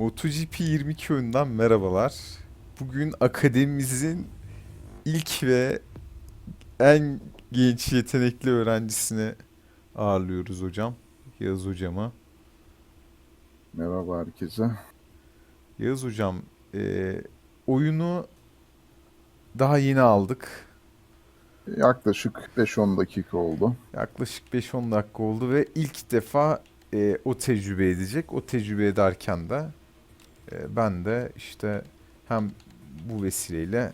MotoGP 22 oyundan merhabalar. Bugün akademimizin ilk ve en genç yetenekli öğrencisini ağırlıyoruz hocam. Yağız hocama. Merhaba herkese. Yağız hocam, e, oyunu daha yeni aldık. Yaklaşık 5-10 dakika oldu. Yaklaşık 5-10 dakika oldu ve ilk defa e, o tecrübe edecek. O tecrübe ederken de e, ben de işte hem bu vesileyle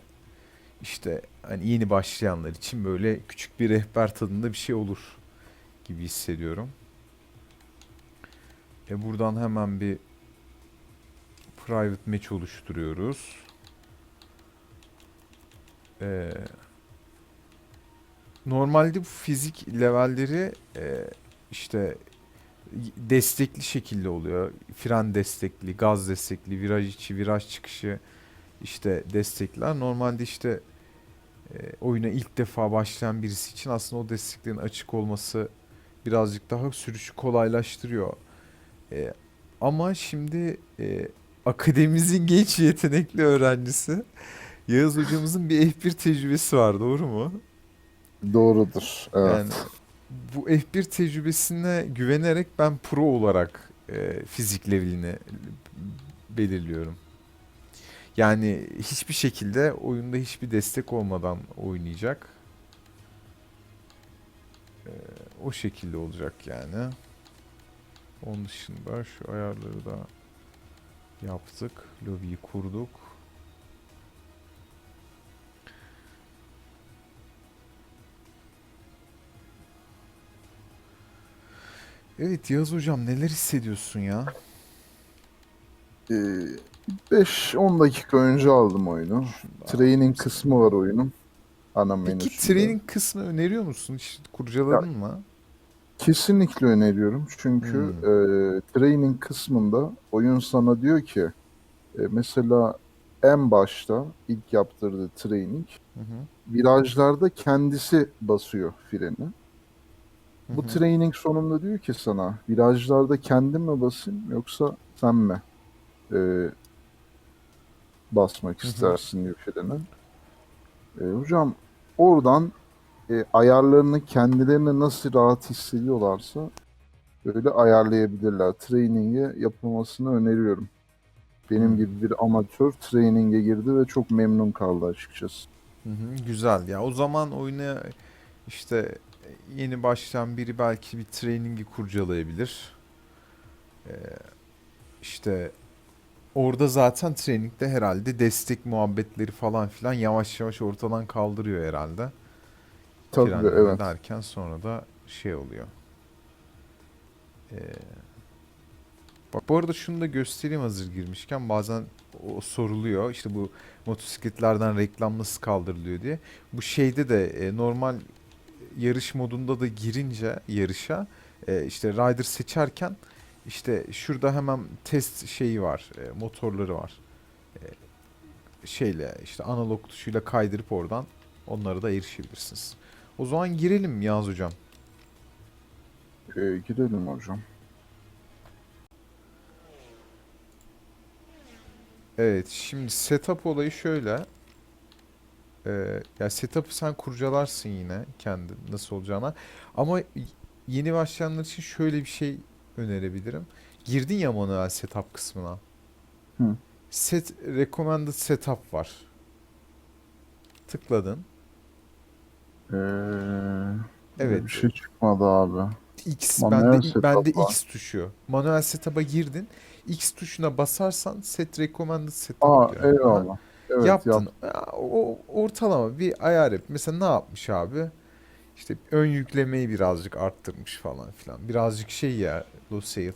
işte hani yeni başlayanlar için böyle küçük bir rehber tadında bir şey olur gibi hissediyorum. E buradan hemen bir private match oluşturuyoruz. E, normalde bu fizik levelleri e, işte destekli şekilde oluyor. Fren destekli, gaz destekli, viraj içi, viraj çıkışı işte destekler. Normalde işte e, oyuna ilk defa başlayan birisi için aslında o desteklerin açık olması birazcık daha sürüşü kolaylaştırıyor. E, ama şimdi e, akademimizin genç yetenekli öğrencisi Yağız hocamızın bir F1 tecrübesi var, doğru mu? Doğrudur. Evet. Yani bu F1 tecrübesine güvenerek ben pro olarak e, fizik levelini belirliyorum. Yani hiçbir şekilde oyunda hiçbir destek olmadan oynayacak. E, o şekilde olacak yani. Onun dışında şu ayarları da yaptık. Lobiyi kurduk. Evet Yağız hocam neler hissediyorsun ya? Ee, 5-10 dakika önce aldım oyunu. Training kısmı var oyunun. Ana Peki menüsünde. training kısmı öneriyor musun? Hiç kurcaladın mı? Kesinlikle öneriyorum. Çünkü Hmm. e, training kısmında oyun sana diyor ki e, mesela en başta ilk yaptırdığı training Hı hı. virajlarda kendisi basıyor freni. Bu hı. training sonunda diyor ki sana virajlarda kendim mi basayım yoksa sen mi e, basmak Hı hı. istersin diyor freni. E, hocam oradan e, ayarlarını kendilerine nasıl rahat hissediyorlarsa öyle ayarlayabilirler. Training'e yapılmasını öneriyorum. Benim Hmm. gibi bir amatör training'e girdi ve çok memnun kaldı açıkçası. Hı hı, güzel ya. O zaman oyuna işte yeni başlayan biri belki bir training'i kurcalayabilir. Ee, işte orada zaten training'de herhalde destek muhabbetleri falan filan yavaş yavaş ortadan kaldırıyor herhalde. Tabii Frenleme evet. derken sonra da şey oluyor. Ee, bak bu arada şunu da göstereyim hazır girmişken bazen o soruluyor işte bu motosikletlerden reklam nasıl kaldırılıyor diye. Bu şeyde de e, normal yarış modunda da girince yarışa e, işte rider seçerken işte şurada hemen test şeyi var e, motorları var. E, şeyle işte analog tuşuyla kaydırıp oradan onlara da erişebilirsiniz. O zaman girelim Yağız hocam. E, gidelim hocam. Evet, şimdi setup olayı şöyle. Ee, ya setup'ı sen kurcalarsın yine kendi nasıl olacağına. Ama yeni başlayanlar için şöyle bir şey önerebilirim. Girdin ya manuel setup kısmına. Hı. Set recommended setup var. Tıkladın. E, Evet. Bir şey çıkmadı abi. X Manuel bende setup bende. X tuşu. Manuel setup'a girdin. X tuşuna basarsan set recommended setup Aa diyor. Eyvallah. Evet Yaptın. Ya, O ortalama bir ayar yap. Mesela ne yapmış abi? İşte ön yüklemeyi birazcık arttırmış falan filan. Birazcık şey ya Losail.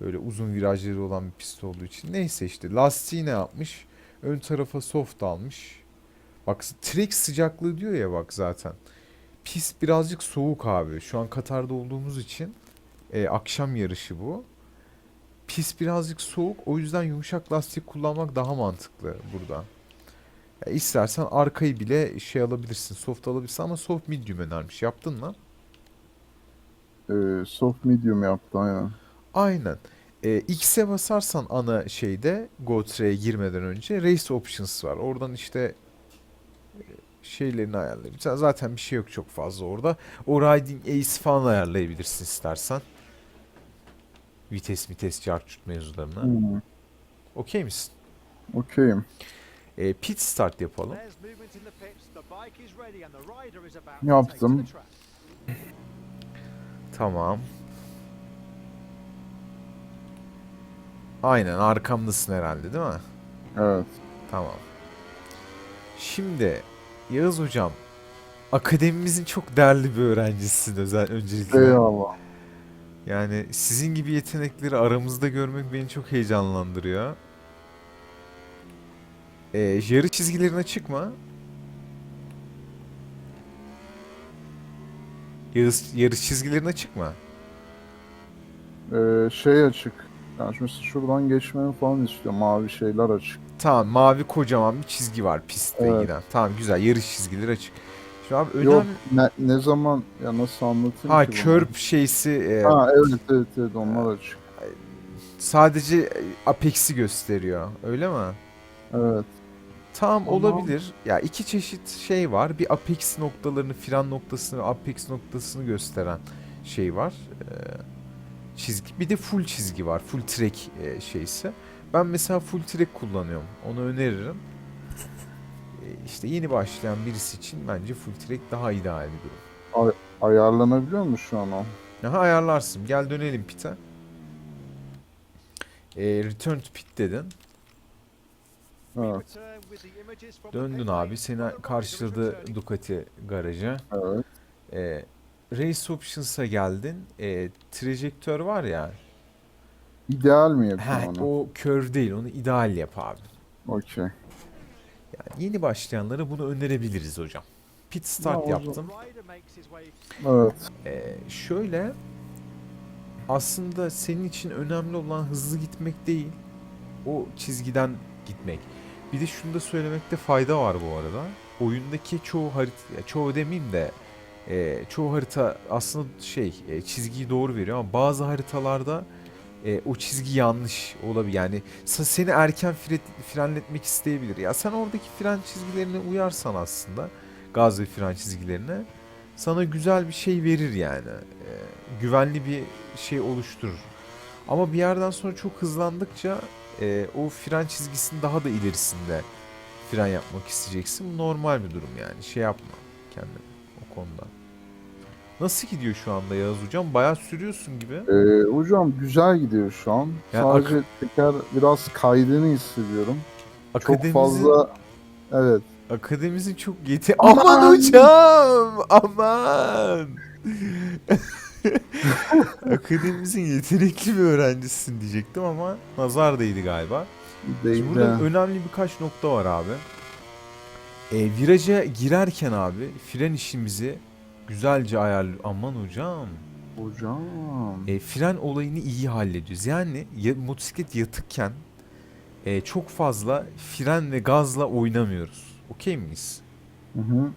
Böyle uzun virajları olan bir pist olduğu için. Neyse işte lastiği ne yapmış? Ön tarafa soft almış. Bak track sıcaklığı diyor ya bak zaten. Pist birazcık soğuk abi. Şu an Katar'da olduğumuz için e, akşam yarışı bu. Pist birazcık soğuk. O yüzden yumuşak lastik kullanmak daha mantıklı burada. Ya istersen arkayı bile şey alabilirsin. Soft alabilirsin ama soft medium önermiş. Yaptın mı? E, soft medium yaptı aynen. Aynen. e, X'e basarsan ana şeyde Go Track'e girmeden önce Race Options var. Oradan işte e, şeylerini ayarlayabilirsin. Zaten bir şey yok çok fazla orada. O Riding Ace falan ayarlayabilirsin istersen. Vites vites çarçurt mevzularını. Hmm, Okey misin? Okeyim. E, pit start yapalım. Yaptım. Tamam. Aynen arkamdasın herhalde değil mi? Evet. Tamam. Şimdi Yağız hocam akademimizin çok değerli bir öğrencisisin özel öncelikle. Eyvallah. Yani sizin gibi yetenekleri aramızda görmek beni çok heyecanlandırıyor. Ee, yarı çizgilerine çıkma. Yağız, yarı çizgilerine çıkma. Ee, şey açık. Yani şimdi şuradan geçmemi falan istiyor. Mavi şeyler açık. Tamam mavi kocaman bir çizgi var pistte Evet. giden. Tamam güzel yarış çizgileri açık. Şu an önemli. Yok ne, ne zaman ya nasıl anlatayım Ha ki bunu? körp şeysi e, Ha evet evet evet onlar açık. sadece e, Apex'i gösteriyor. Öyle mi? Evet. Tamam Tamam. olabilir. Ya iki çeşit şey var. Bir Apex noktalarını, fren noktasını ve Apex noktasını gösteren şey var. Ee, çizgi. Bir de full çizgi var. Full track e, şeysi. Ben mesela full track kullanıyorum. Onu öneririm. Ee, işte yeni başlayan birisi için bence full track daha ideal bir durum. Ayarlanabiliyor mu şu an o? Aha ayarlarsın. Gel dönelim pit'e. Ee, return to pit dedin. Evet. Döndün abi. Seni karşıladı Ducati garajı. Evet. Ee, Race Options'a geldin. Ee, trajektör var ya. İdeal mi yapayım onu? o curve değil. Onu ideal yap abi. Okey. Yani yeni başlayanlara bunu önerebiliriz hocam. Pit start Ya yaptım. Evet. Ee, şöyle aslında senin için önemli olan hızlı gitmek değil. O çizgiden gitmek. Bir de şunu da söylemekte fayda var bu arada. Oyundaki çoğu harita, çoğu demeyeyim de e, çoğu harita aslında şey e, çizgiyi doğru veriyor ama bazı haritalarda e, o çizgi yanlış olabilir. Yani seni erken fre- frenletmek isteyebilir. Ya sen oradaki fren çizgilerine uyarsan aslında gaz ve fren çizgilerine sana güzel bir şey verir yani. E, güvenli bir şey oluşturur. Ama bir yerden sonra çok hızlandıkça e, o fren çizgisinin daha da ilerisinde fren yapmak isteyeceksin. Normal bir durum yani. Şey yapma kendine o konuda. Nasıl gidiyor şu anda Yağız hocam? Bayağı sürüyorsun gibi. Ee, hocam güzel gidiyor şu an. Ya Sadece teker biraz kaydığını hissediyorum. Çok Akademimizin, fazla evet. akademimizin çok yeti... Aman hocam! Aman! Akademimizin yetenekli bir öğrencisisin diyecektim ama nazar değdi galiba. Değil Şimdi burada de. önemli birkaç nokta var abi. E, viraja girerken abi fren işimizi güzelce ayarlı. Aman hocam. Hocam. E, fren olayını iyi hallediyoruz. Yani ya, motosiklet yatıkken e, çok fazla fren ve gazla oynamıyoruz. Okey miyiz? Hı hı.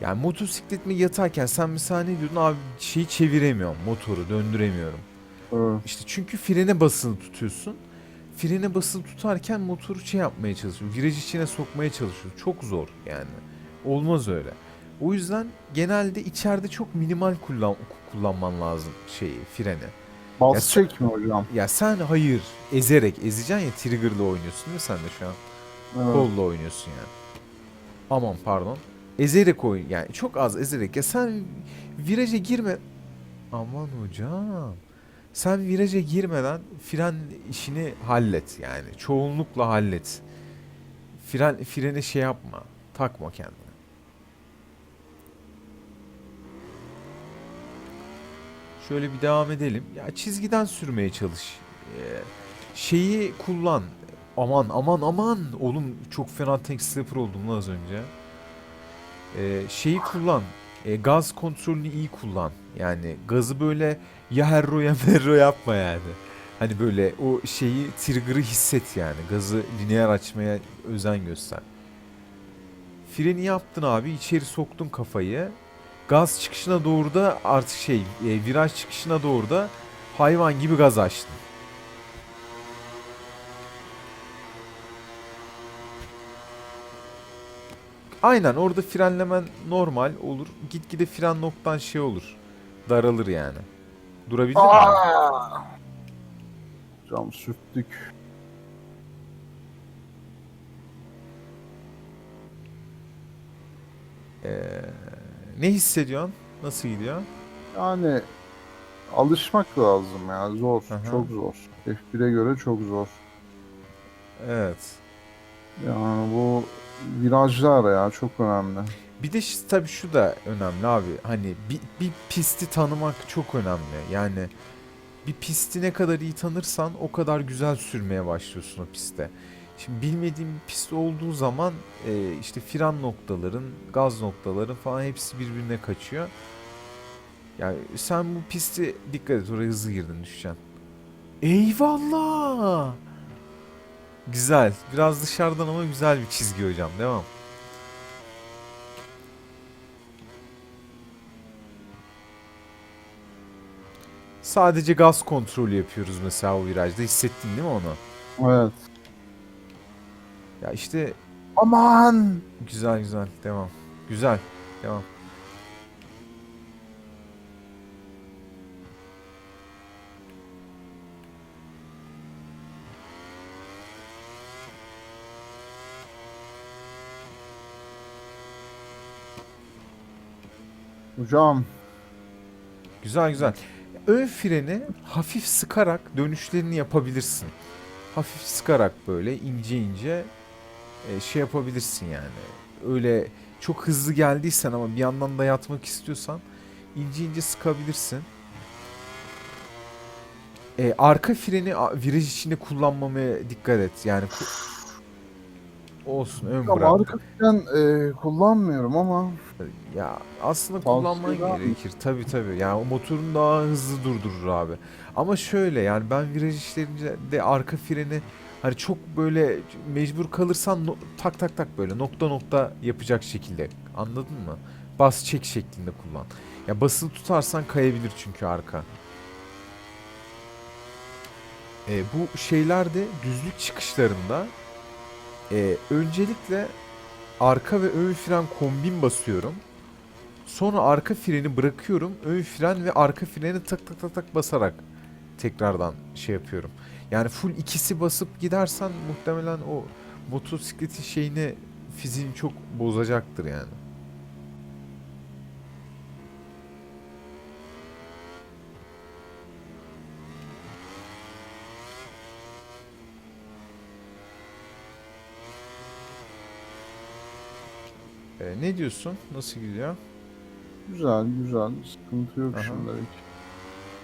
Yani motosikletime yatarken sen mesela ne diyordun abi şeyi çeviremiyorum motoru döndüremiyorum. Evet. İşte çünkü frene basılı tutuyorsun. Frene basılı tutarken motoru şey yapmaya çalışıyor. Viraj içine sokmaya çalışıyor. Çok zor yani. Olmaz öyle. O yüzden genelde içeride çok minimal kullan kullanman lazım şeyi freni. Bas Ya- mi hocam? Ya sen hayır ezerek ezeceksin ya trigger'la oynuyorsun değil mi sen de şu an? Evet. Kolla oynuyorsun yani. Aman pardon. Ezerek oyun yani çok az ezerek. Ya sen viraja girme. Aman hocam. Sen viraja girmeden fren işini hallet yani. Çoğunlukla hallet. Fren freni şey yapma. Takma kendine. Şöyle bir devam edelim. Ya çizgiden sürmeye çalış. Ee, şeyi kullan. Aman aman aman. Oğlum çok fena tank slapper oldum lan az önce. Ee, şeyi kullan. Ee, gaz kontrolünü iyi kullan. Yani gazı böyle ya herro ya merro yapma yani. Hani böyle o şeyi trigger'ı hisset yani. Gazı lineer açmaya özen göster. Freni yaptın abi. içeri soktun kafayı gaz çıkışına doğru da artık şey e, viraj çıkışına doğru da hayvan gibi gaz açtım. Aynen orada frenlemen normal olur. Gitgide fren noktan şey olur. Daralır yani. Durabildin Aa! mi? Cam sürttük. Eee ne hissediyorsun? Nasıl gidiyor? Yani alışmak lazım ya. Zor. Aha. Çok zor. F1'e göre çok zor. Evet. Yani bu virajlar ya çok önemli. Bir de tabii şu da önemli abi. Hani bir, bir pisti tanımak çok önemli. Yani bir pisti ne kadar iyi tanırsan o kadar güzel sürmeye başlıyorsun o pistte. Şimdi bilmediğin bir pist olduğu zaman e, işte fren noktaların, gaz noktaların falan hepsi birbirine kaçıyor. Yani sen bu pisti dikkat et oraya hızlı girdin düşeceksin. Eyvallah. Güzel. Biraz dışarıdan ama güzel bir çizgi hocam. Devam. Sadece gaz kontrolü yapıyoruz mesela o virajda. Hissettin değil mi onu? Evet. Ya işte Aman! güzel güzel. Devam. Güzel. Devam. Hocam Güzel güzel. Ön freni hafif sıkarak dönüşlerini yapabilirsin. Hafif sıkarak böyle ince ince e, şey yapabilirsin yani. Öyle çok hızlı geldiysen ama bir yandan da yatmak istiyorsan ince ince sıkabilirsin. E, arka freni viraj içinde kullanmamaya dikkat et. Yani olsun ön ya bırak. arka fren e, kullanmıyorum ama Ya aslında kullanman gerekir. Tabii tabii. Yani o motorun daha hızlı durdurur abi. Ama şöyle yani ben viraj işlerinde de arka freni hani çok böyle mecbur kalırsan no- tak tak tak böyle nokta nokta yapacak şekilde. Anladın mı? Bas çek şeklinde kullan. Ya basılı tutarsan kayabilir çünkü arka. E, bu şeylerde düzlük çıkışlarında e, öncelikle arka ve ön fren kombin basıyorum. Sonra arka freni bırakıyorum. Ön fren ve arka freni tak tak tak tak basarak tekrardan şey yapıyorum. Yani full ikisi basıp gidersen muhtemelen o motosikletin şeyini fiziğini çok bozacaktır yani. Ee, ne diyorsun? Nasıl gidiyor? güzel güzel sıkıntı yok Aha. şimdilik.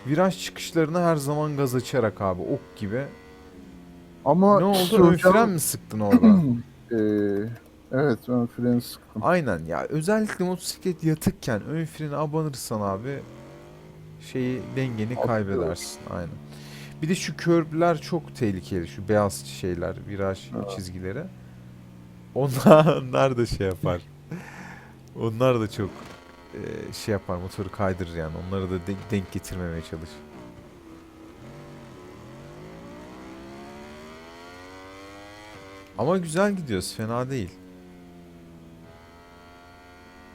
Viraj çıkışlarına her zaman gaz açarak abi ok gibi. Ama ne oldu? Ön fren mi sıktın orada? e, evet ön freni sıktım. Aynen ya özellikle motosiklet yatıkken ön freni abanırsan abi şeyi dengeni Atlıyor. kaybedersin aynen. Bir de şu körbüler çok tehlikeli şu beyaz şeyler viraj Evet. çizgileri. Onlar, onlar da şey yapar. Onlar da çok e, şey yapar motoru kaydırır yani onları da denk, denk getirmemeye çalış. Ama güzel gidiyoruz fena değil.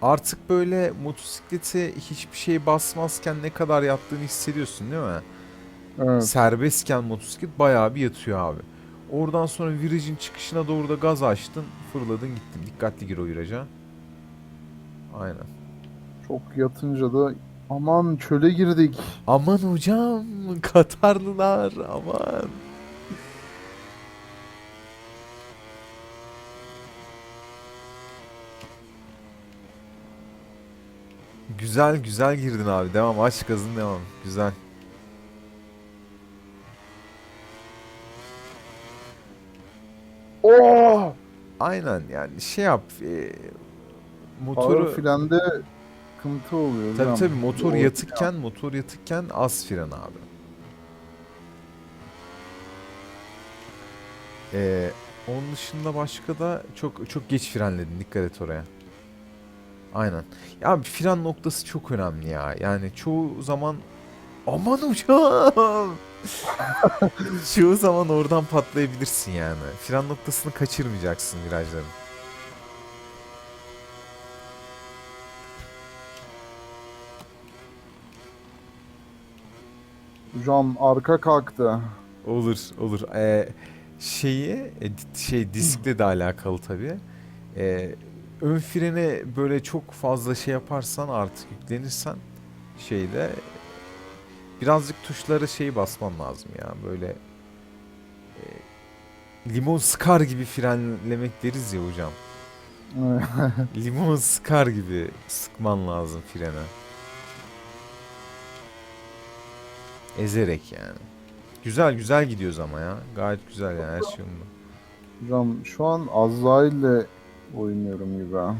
Artık böyle motosikleti hiçbir şey basmazken ne kadar yattığını hissediyorsun değil mi? Evet. Serbestken motosiklet bayağı bir yatıyor abi. Oradan sonra virajın çıkışına doğru da gaz açtın, fırladın gittin. Dikkatli gir o viraja. Aynen. Çok yatınca da aman çöle girdik. Aman hocam, Katarlılar aman. Güzel güzel girdin abi. Devam aç gazın devam. Güzel. Oh! Aynen yani şey yap. E, Motoru... motoru frende sıkıntı oluyor. Tabii tabii motor yatıkken motor yatıkken az fren abi. Ee, onun dışında başka da çok çok geç frenledin dikkat et oraya. Aynen. Ya fren noktası çok önemli ya. Yani çoğu zaman aman hocam. çoğu zaman oradan patlayabilirsin yani. Fren noktasını kaçırmayacaksın virajların. Hocam arka kalktı. Olur, olur. Ee, şeyi, e, şey diskle de alakalı tabii. Ee, ön frene böyle çok fazla şey yaparsan artık yüklenirsen şeyde birazcık tuşlara şey basman lazım ya böyle e, limon sıkar gibi frenlemek deriz ya hocam. Limon sıkar gibi sıkman lazım frene. Ezerek yani. Güzel güzel gidiyoruz ama ya. Gayet güzel yani her şey yolunda. Hocam şu an Azrail'le oynuyorum gibi. ha.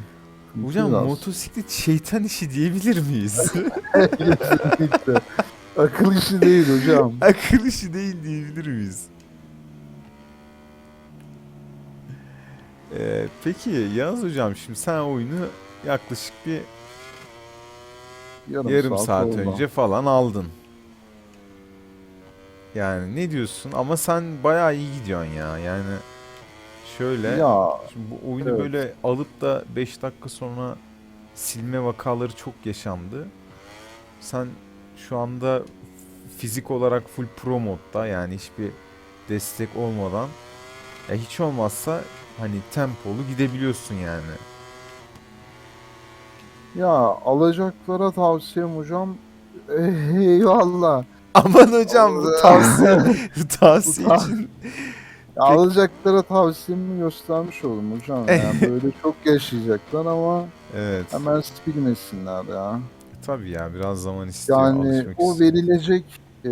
Hocam Biraz. motosiklet şeytan işi diyebilir miyiz? Kesinlikle. Akıl işi değil hocam. Akıl işi değil diyebilir miyiz? Ee, peki Yağız hocam şimdi sen oyunu yaklaşık bir Yarım, yarım saat, oldu. önce falan aldın. Yani ne diyorsun ama sen bayağı iyi gidiyorsun ya yani şöyle Ya şimdi bu oyunu evet. böyle alıp da 5 dakika sonra silme vakaları çok yaşandı. Sen şu anda fizik olarak full pro modda yani hiçbir destek olmadan ya hiç olmazsa hani tempolu gidebiliyorsun yani. ya alacaklara tavsiyem hocam. Eyvallah. Aman hocam bu tavsiye tavsiye için Ya alacaklara tavsiyemi göstermiş oldum hocam. Yani böyle çok yaşayacaklar ama evet. hemen bilmesinler ya. Tabii ya biraz zaman istiyor Yani o istiyor. verilecek e,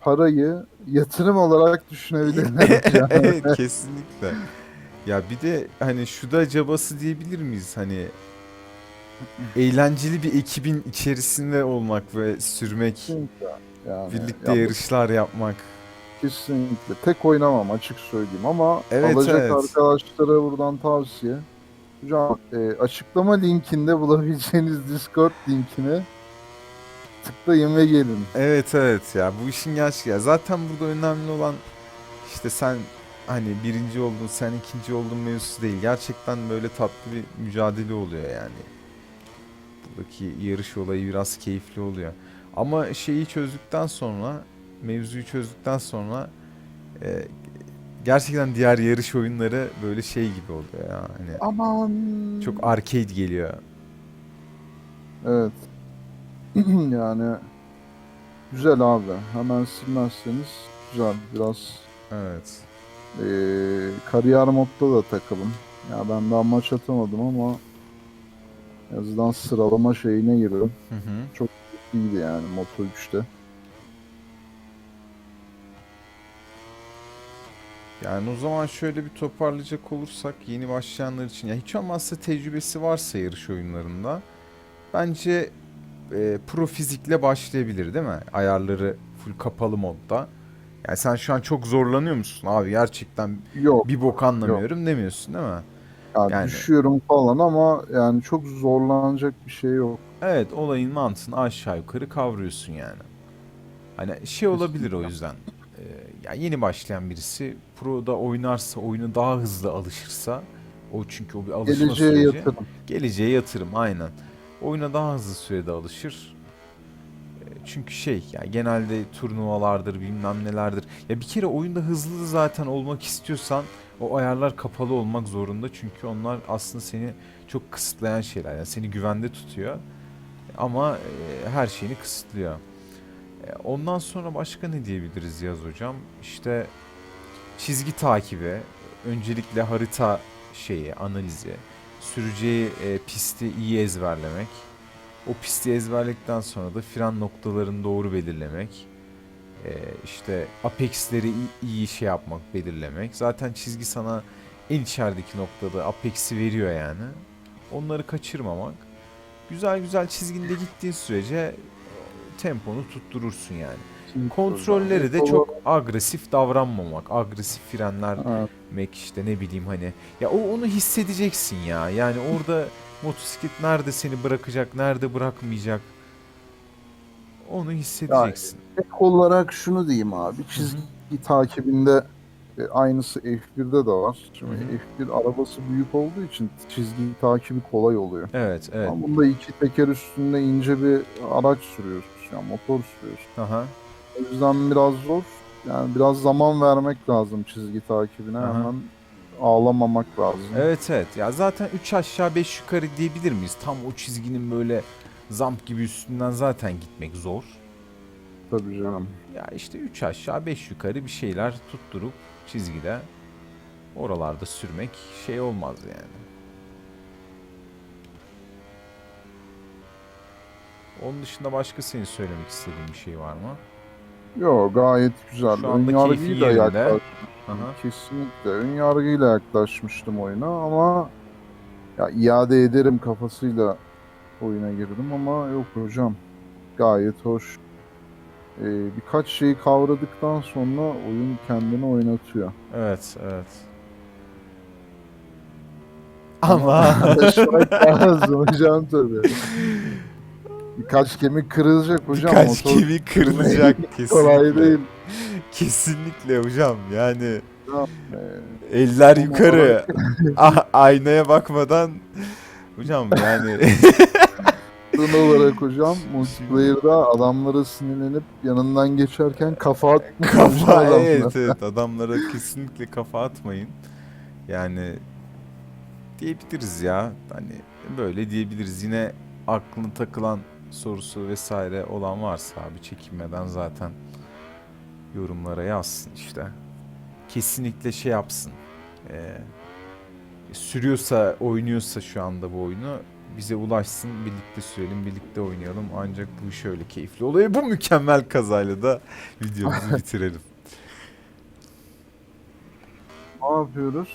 parayı yatırım olarak düşünebilirler evet kesinlikle. Ya bir de hani şu da cabası diyebilir miyiz? Hani eğlenceli bir ekibin içerisinde olmak ve sürmek, Kesinlikle. Yani, birlikte ya bu yarışlar yapmak. Kesinlikle. Tek oynamam açık söyleyeyim ama Evet, alacak evet. arkadaşlara buradan tavsiye. Hocam e, açıklama linkinde bulabileceğiniz Discord linkine tıklayın ve gelin. Evet evet ya bu işin gerçeği. Ya zaten burada önemli olan işte sen hani birinci oldun sen ikinci oldun mevzusu değil. Gerçekten böyle tatlı bir mücadele oluyor yani. Buradaki yarış olayı biraz keyifli oluyor. Ama şeyi çözdükten sonra mevzuyu çözdükten sonra e, gerçekten diğer yarış oyunları böyle şey gibi oluyor ya. Hani Aman. çok arcade geliyor. Evet. yani güzel abi. Hemen silmezseniz güzel. Biraz Evet. e, kariyer modda da takılın. Ya ben daha maç atamadım ama en azından sıralama şeyine giriyorum. Hı hı. İyiydi yani Moto 3'te. Yani o zaman şöyle bir toparlayacak olursak yeni başlayanlar için ya hiç olmazsa tecrübesi varsa yarış oyunlarında bence e, pro fizikle başlayabilir değil mi? Ayarları full kapalı modda. Yani sen şu an çok zorlanıyor musun abi gerçekten Yok. bir bok anlamıyorum demiyorsun değil mi? Ya Yani- düşüyorum falan ama yani çok zorlanacak bir şey yok. Evet olayın mantığını aşağı yukarı kavruyorsun yani. Hani şey olabilir o yüzden. Ee, ya yeni başlayan birisi Pro'da oynarsa, oyunu daha hızlı alışırsa o çünkü o bir alışma Geleceğe süreci. yatırım. Geleceğe yatırım aynen. Oyuna daha hızlı sürede alışır. Ee, Çünkü şey yani genelde turnuvalardır bilmem nelerdir. Ya bir kere oyunda hızlı zaten olmak istiyorsan o ayarlar kapalı olmak zorunda. Çünkü onlar aslında seni çok kısıtlayan şeyler. Yani seni güvende tutuyor. Ama her şeyini kısıtlıyor. Ondan sonra başka ne diyebiliriz Yaz hocam? İşte çizgi takibi, öncelikle harita şeyi, analizi, süreceği e, pisti iyi ezberlemek. O pisti ezberledikten sonra da fren noktalarını doğru belirlemek. E, işte apexleri iyi, iyi şey yapmak, belirlemek. Zaten çizgi sana en içerideki noktada apex'i veriyor yani. Onları kaçırmamak. Güzel güzel çizginde gittiğin sürece e, temponu tutturursun yani. Kontrolleri de çok agresif davranmamak, agresif frenler mek işte ne bileyim hani. Ya o onu hissedeceksin ya. Yani orada motosiklet nerede seni bırakacak, nerede bırakmayacak. Onu hissedeceksin. Ek olarak şunu diyeyim abi. Çizgi takibinde e, aynısı F1'de de var. Şimdi Hı hı. F1 arabası büyük olduğu için çizgi takibi kolay oluyor. Evet, evet. Ama bunda iki teker üstünde ince bir araç sürüyorsun. Yani motor sürüyorsun. Aha. O yüzden biraz zor. Yani biraz zaman vermek lazım çizgi takibine. Aha. Hemen ağlamamak lazım. Evet evet ya zaten 3 aşağı 5 yukarı diyebilir miyiz? Tam o çizginin böyle zamp gibi üstünden zaten gitmek zor. Tabii canım. Ya işte 3 aşağı 5 yukarı bir şeyler tutturup çizgide oralarda sürmek şey olmaz yani. Onun dışında başka senin söylemek istediğin bir şey var mı? Yo gayet güzel. Şu anda Ön keyfin yargıyla yerinde. yaklaş- Aha. Kesinlikle. Ön yargıyla yaklaşmıştım oyuna ama ya iade ederim kafasıyla oyuna girdim ama yok hocam. Gayet hoş. Ee, birkaç şeyi kavradıktan sonra oyun kendini oynatıyor. Evet evet. Ama hocam tabii. Birkaç kemik kırılacak hocam. birkaç motor kemik kırılacak kesinlikle. kolay değil. Kesinlikle hocam yani Ee, eller yukarı Ah, aynaya bakmadan hocam yani Son olarak hocam multiplayer'da adamlara sinirlenip yanından geçerken kafa atmış kafa evet evet adamlara kesinlikle kafa atmayın. Yani diyebiliriz ya hani böyle diyebiliriz. Yine aklına takılan sorusu vesaire olan varsa abi çekinmeden zaten yorumlara yazsın işte. Kesinlikle şey yapsın. Ee, sürüyorsa oynuyorsa şu anda bu oyunu bize ulaşsın birlikte sürelim birlikte oynayalım ancak bu şöyle keyifli oluyor bu mükemmel kazayla da videomuzu bitirelim. Ne yapıyoruz?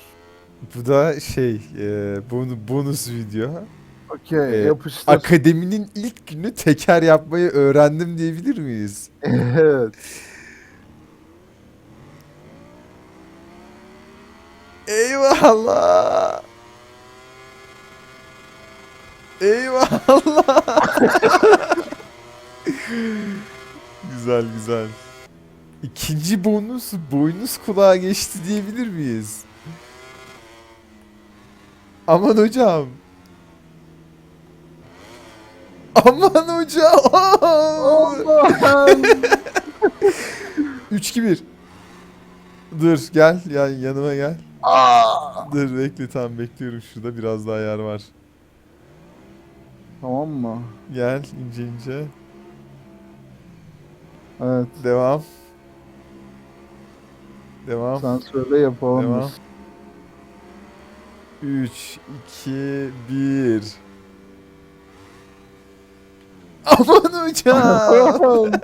Bu da şey e, bon- bonus video. Okey Ee, yapıştır. Akademinin ilk günü teker yapmayı öğrendim diyebilir miyiz? evet. Eyvallah. Eyvallah. güzel güzel. İkinci bonus boynuz kulağa geçti diyebilir miyiz? Aman hocam. Aman hocam. Allah'ım. 3 2 1. Dur gel yani yanıma gel. Aa! Dur bekle tamam bekliyorum şurada biraz daha yer var. Tamam mı? Gel ince ince. Evet. Devam. Devam. Sen söyle yapalım. Devam. biz. 3 2 1. Aman hocam.